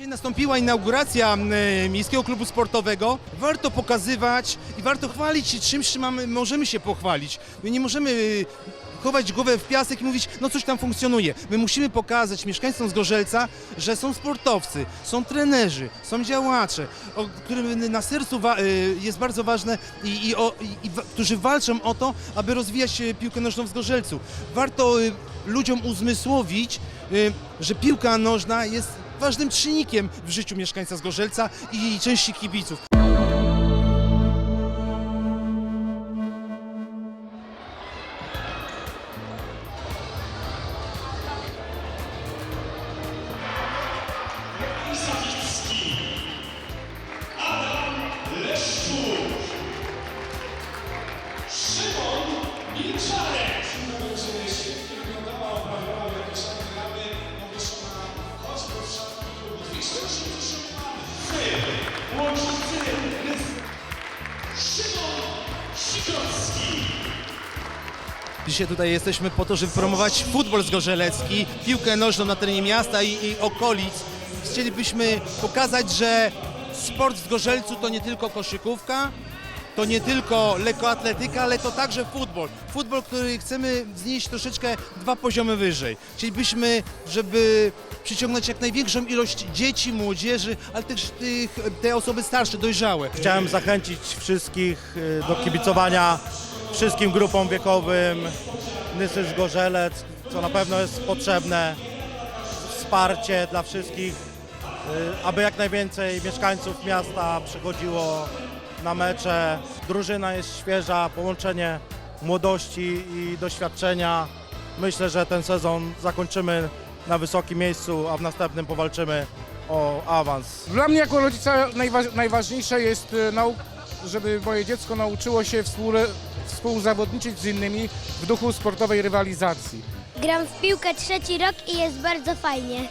Dzisiaj nastąpiła inauguracja Miejskiego Klubu Sportowego. Warto pokazywać i warto chwalić się czymś, czym mamy, możemy się pochwalić. My nie możemy e, chować głowę w piasek i mówić, no coś tam funkcjonuje. My musimy pokazać mieszkańcom Zgorzelca, że są sportowcy, są trenerzy, są działacze, o którym na sercu e, jest bardzo ważne i, i, o, i, i którzy walczą o to, aby rozwijać e, piłkę nożną w Zgorzelcu. Warto ludziom uzmysłowić, y, że piłka nożna jest ważnym czynnikiem w życiu mieszkańca Zgorzelca i części kibiców. Dzisiaj tutaj jesteśmy po to, żeby promować futbol zgorzelecki, piłkę nożną na terenie miasta i, i okolic. Chcielibyśmy pokazać, że sport w Zgorzelcu to nie tylko koszykówka, to nie tylko lekkoatletyka, ale to także futbol. Futbol, który chcemy znieść troszeczkę dwa poziomy wyżej. Chcielibyśmy, żeby przyciągnąć jak największą ilość dzieci, młodzieży, ale też tych, te osoby starsze, dojrzałe. Chciałem zachęcić wszystkich y, do kibicowania wszystkim grupom wiekowym Nysy Zgorzelec, co na pewno jest potrzebne. Wsparcie dla wszystkich, y, aby jak najwięcej mieszkańców miasta przychodziło na mecze. Drużyna jest świeża, połączenie młodości i doświadczenia. Myślę, że ten sezon zakończymy na wysokim miejscu, a w następnym powalczymy o awans. Dla mnie jako rodzica najwa- najważniejsze jest, e, nau- żeby moje dziecko nauczyło się współre- współzawodniczyć z innymi w duchu sportowej rywalizacji. Gram w piłkę trzeci rok i jest bardzo fajnie.